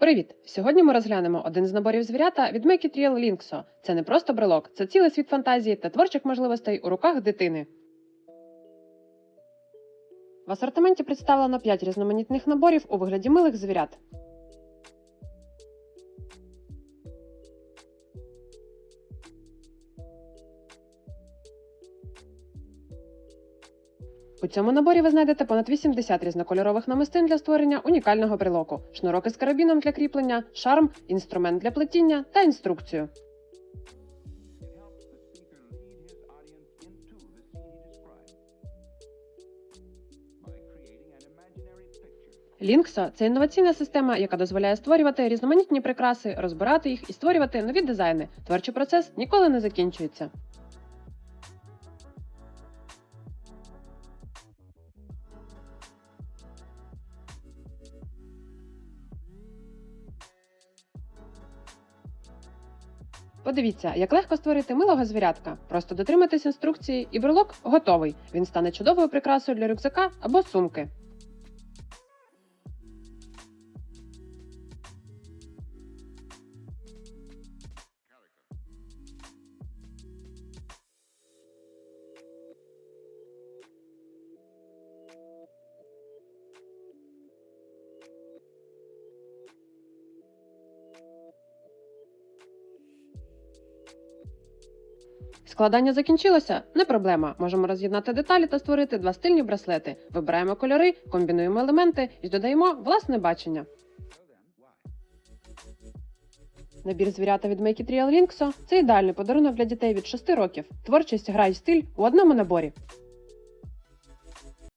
Привіт! Сьогодні ми розглянемо один з наборів звірята від Make It Real Linkso. Це не просто брелок, це цілий світ фантазії та творчих можливостей у руках дитини. В асортименті представлено 5 різноманітних наборів у вигляді милих звірят. У цьому наборі ви знайдете понад 80 різнокольорових намистин для створення унікального брелоку, шнурок із карабіном для кріплення, шарм, інструмент для плетіння та інструкцію. Linkso – це інноваційна система, яка дозволяє створювати різноманітні прикраси, розбирати їх і створювати нові дизайни. Творчий процес ніколи не закінчується. Подивіться, як легко створити милого звірятка. Просто дотримайтесь інструкції, і брелок готовий. Він стане чудовою прикрасою для рюкзака або сумки. Складання закінчилося? Не проблема. Можемо роз'єднати деталі та створити два стильні браслети. Вибираємо кольори, комбінуємо елементи і додаємо власне бачення. Набір звірята від Make It Real Linkso – це ідеальний подарунок для дітей від 6 років. Творчість, гра і стиль у одному наборі.